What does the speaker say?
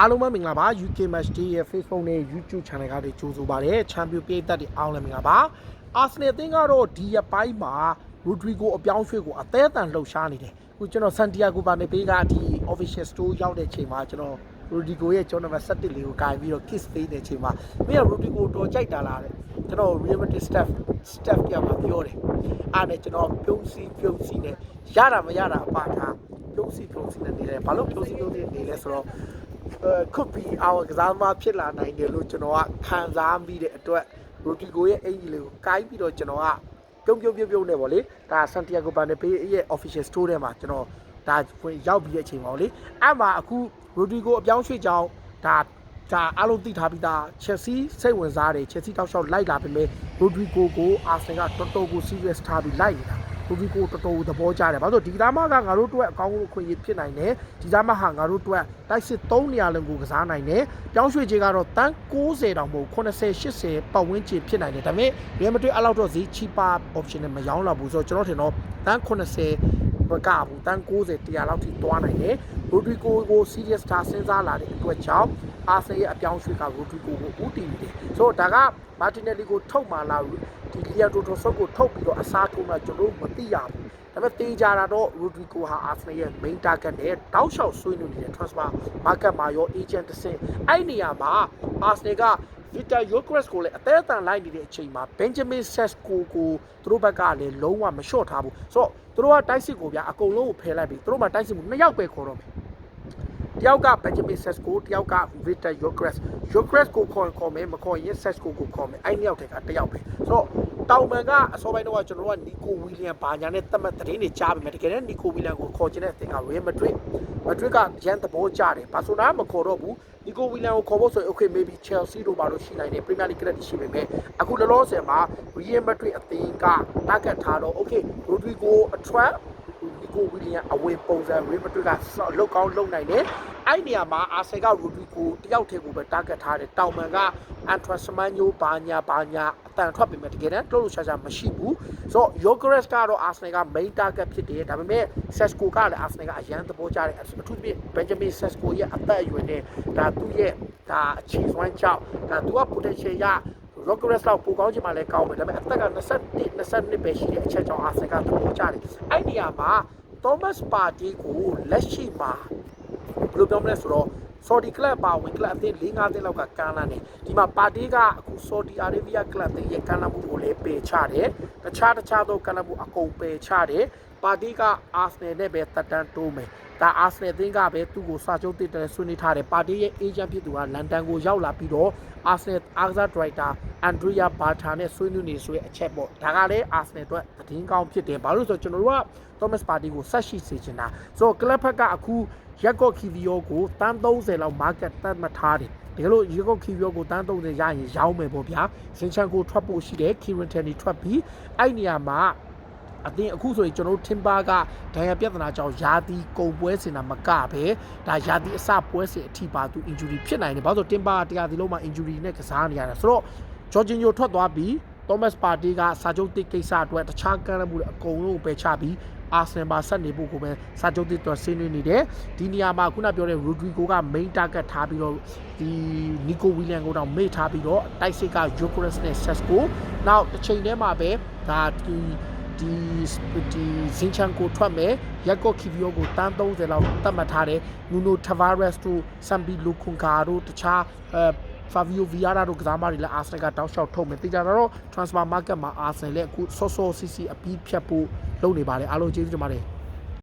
အားလုံးပဲမင်္ဂလာပါ UK Match Day ရဲ့ Facebook နဲ့ YouTube Channel ကနေကြိုဆိုပါရစေ။ Champion ပြည်သက်တွေအားလုံးမင်္ဂလာပါ။ Arsenal အသင်းကတော့ဒီရက်ပိုင်းမှာ Rodrigo အပြောင်းအရွှေ့ကိုအသေးအတန်လှုပ်ရှားနေတယ်။အခုကျွန်တော် Santiago Bernabeu ကဒီ official store ရောက်တဲ့အချိန်မှာကျွန်တော် Rodrigo ရဲ့ကျောင်းနံပါတ်17လေးကိုကင်ပြီးတော့ kiss ပေးတဲ့အချိန်မှာမင်းက Rodrigo တော်ကြိုက်တာလားတဲ့။ကျွန်တော် Real Madrid staff staff ကမှပြောတယ်။အားနဲ့ကျွန်တော်ပြုံးစီပြုံးစီနဲ့ရတာမရတာအပါထားပြုံးစီပြုံးစီနဲ့နေတယ်။ဘာလို့ပြုံးစီပြုံးစီနေလဲဆိုတော့ ခုတ်ပြီးအောင်ကစားသမားဖြစ်လာနိုင်တယ်လို့ကျွန်တော်ကခံစားမိတဲ့အတွက်ရိုတီကိုရဲ့အင်ဂျီလေးကိုကိုင်းပြီးတော့ကျွန်တော်ကပြုံးပြုံးပြုံးပြုံးနေပါလေဒါဆန်တီယာဂိုဘာနေပေးရဲ့ official store ထဲမှာကျွန်တော်ဒါဝင်ရောက်ပြီးတဲ့အချိန်ပါလေအဲ့မှာအခုရိုတီကိုအပြောင်းရွှေ့ကြောင်းဒါဒါအားလုံးသိထားပြီးသားချက်စီစိတ်ဝင်စားတယ်ချက်စီတောက်လျှောက်လိုက်လာပြီမဲ့ရိုဒရီဂိုကိုအာဆင်ကတော်တော်ကို serious ထားပြီးလိုက်နေတာ ရိုဒရီဂိုတော်တော်သဘောကျတယ်ဘာလို့ဒီသားမကငါတို့အတွက်အကောင်းဆုံးအခွင့်အရေးဖြစ်နိုင်တယ်ဒီသားမဟာငါတို့အတွက်တိုက်စစ်3နေရာလုံးကိုကစားနိုင်တယ်ပြောင်းရွှေ့ခြင်းကတော့တန်း90တောင်မဟုတ်80 80ပတ်ဝန်းကျင်ဖြစ်နိုင်တယ်ဒါပေမဲ့ Real Madrid အလောက်တော့ဈေး cheaper option နဲ့မရောင်းလာဘူးဆိုတော့ကျွန်တော်ထင်တော့တန်း80 မကဘူးတန်း90 100လောက်ထိသွားနိုင်တယ်ရိုဒရီဂိုကို serious ထားစဉ်းစားလာတဲ့အတွက်ကြောင့်အာဆင်ရဲ့အပြောင်းရွှေ့ကရိုဒရီဂိုကိုဦးတည်နေတယ်ဆိုတော့ဒါကမာတင်နယ်လီကိုထုတ်မှလာဒီလီယာတိုတိုဆော့ကိုထုတ်ပြီးတော့အစားထိုးမှကျွန်တော်တို့မသိရဘူး ဒါပေမဲ့တေးကြတာတော့ Rodrigo ဟာ Arsenal ရဲ့ main target နဲ့တောက်လျှောက်ဆွေးနွေးနေတဲ့ transfer market မှာရော agent တစ်ဆင့်အဲ့နေရာမှာ Arsenal က Victor Yokres ကိုလည်းအသေးအတန်လိုက်နေတဲ့အချိန်မှာ Benjamin Sesko ကိုသူတို့ဘက်ကလည်းလုံးဝမလျှော့ထားဘူးဆိုတော့သူတို့ကတိုက်စစ်ကိုဗျာအကုန်လုံးကိုဖယ်လိုက်ပြီသူတို့မှတိုက်စစ်မှုနှစ်ယောက်ပဲခေါ်တော့မယ် တယောက်က Benjamin Sesko တယောက်က Victor Yokres Yokres ကိုခေါ်ခေါ်မယ်မခေါ်ရင် Sesko ကိုခေါ်မယ်အဲ့နှစ်ယောက်တည်းကတယောက်ပဲဆိုတော့တောင်မန်ကအစောပိုင်းတော့ကျွန်တော်တို့ကနီကိုဝီလီယံဘာညာနဲ့တတ်မှတ်သတင်းတွေကြားပြီမယ်တကယ်တော့နီကိုဝီလီယံကိုခေါ်ချင်တဲ့အသင်းက Real Madrid Madrid ကရန်သဘောကျတယ်ဘာဆိုနာမခေါ်တော့ဘူးနီကိုဝီလီယံကိုခေါ်ဖို့ဆိုရင် okay maybe Chelsea တို့ဘာလို့ရှိနိုင်တယ် Premier League ကလည်းရှိပေမဲ့အခုလောလောဆယ်မှာ Real Madrid အသင်းက target ထားတော့ okay Rodrigo အထက်နီ ကိုဝီလီယံအဝင်ပုံစံ Real Madrid ကလောက်ကောင်းလုံနိုင်တယ်အဲ့နေရာမှာအာဆယ်က Rodrigo တယောက်တည်းကိုပဲ target ထားတယ်တောင်မန်ကအန်ထရစမန်ညိုဘာညာဘာညာအတန်ထွက်ပေမဲ့တကယ်တမ်းတော်လို့ရှာရှာမရှိဘူးဆိုတော့ Yogres ကတော့ Arsenal က main target ဖြစ်တယ်ဒါပေမဲ့ Sesko ကလည်း Arsenal ကအရန်သဘောကျတယ်အထူးသဖြင့် Benjamin Sesko ရဲ့အသက်အရွယ်နဲ့ဒါသူ့ရဲ့ဒါအခြေစွမ်းကြောင့်ဒါသူက potential ရ Rogers တော့ပိုကောင်းချင်မှလည်းကောင်းမယ်ဒါပေမဲ့အသက်က21 22ပဲရှိတဲ့အချက်ကြောင့် Arsenal ကသဘောကျတယ်အဲ့နေရာမှာ Thomas Partey ကိုလက်ရှိမှာဘယ်လိုပြောမလဲဆိုတော့ Saudi club ပါဝင် club အသင်း၄၅သင်းလောက်ကကမ်းလာတယ်ဒီမှာပါတီကအခု Saudi Arabia club တွေရဲ့ကမ်းလာမှုကိုလည်းပယ်ချတယ်တခြားတခြားသောကမ်းလာမှုအကုန်ပယ်ချတယ်ပါတီက Arsenal နဲ့ပဲတက်တန်းတိုးမယ်ဒါအာဆနယ်အသင်းကပဲသူ့ကိုစာချုပ်တစ်တယ်ဆွေးနွေးထားတယ်ပါတီရဲ့ agent ဖြစ်သူကလန်ဒန်ကိုရောက်လာပြီးတော့အာဆနယ်အားကစားဒရိုက်တာအန်ဒရီယာဘာတာနဲ့ဆွေးနွေးနေဆိုတဲ့အချက်ပေါ့ဒါကလည်းအာဆနယ်အတွက်သတင်းကောင်းဖြစ်တယ်ဘာလို့လဲဆိုတော့ကျွန်တော်တို့က Thomas Partey ကိုဆက်ရှိစေချင်တာဆိုတော့ကလပ်ဖက်ကအခု ရက်ကော့ခီဗီယိုကိုတန်း30လောက် market တတ်မှတ်ထားတယ်တကယ်လို့ရေကော့ခီဗီယိုကိုတန်း30ရရင်ရောင်းမယ်ပေါ့ဗျာစင်ချန်ကိုထွက်ဖို့ရှိတယ်ကီရင်တန်နီထွက်ပြီးအဲ့နေရာမှာအတင်းအခုဆိုရင်ကျွန်တော်တို့ Timber ကဒဏ်ရာပြဿနာကြောင့်ယာတီကုံပွဲစင်တာမကပဲဒါယာတီအစပွဲစင်အထိပါသူ injury ဖြစ်နိုင်တယ်ဘာလို့ဆို Timber ကတရားဒီလုံးမှာ injury နဲ့ကစားနေရတယ်ဆိုတော့ Jorginho ထွက်သွားပြီး Thomas Partey ကစာချုပ်တစ်ကိစ္စအတွက်တခြားကမ်းလှမ်းမှုတွေအကုန်လုံးကိုပယ်ချပြီး အာဆင်ဘာဆက်နေဖို့ကိုပဲစာချုပ်တစ်တော့ဆင်းနေနေတယ်ဒီနေရာမှာခုနပြောတဲ့ Rodrigo က main target ထားပြီးတော့ဒီ Nico William ကိုတော့မေ့ထားပြီးတော့တိုက်စစ်က Jokeres နဲ့ Sesko နောက်တစ်ချိန်တည်းမှာပဲဒါဒီဒီဒီဇင်ချန်ကိုထွက်မယ်ရက်ကော့ခီဗီယိုကိုတန်း30လောက်တတ်မှတ်ထားတယ်နူနိုတာဗာရက်စ်တို့ဆမ်ဘီလူခွန်ကာတို့တခြားအဲ Fabio Vieira တို့ကစားမတွေလည်း Arsenal ကတောက်လျှောက်ထုတ်မယ်တေချာတော့ transfer market မှာ Arsenal လည်းအခုစောစောစီစီအပြီးဖြတ်ဖို့လုပ်နေပါတယ်အားလုံးကျေးဇူးတင်ပါတယ်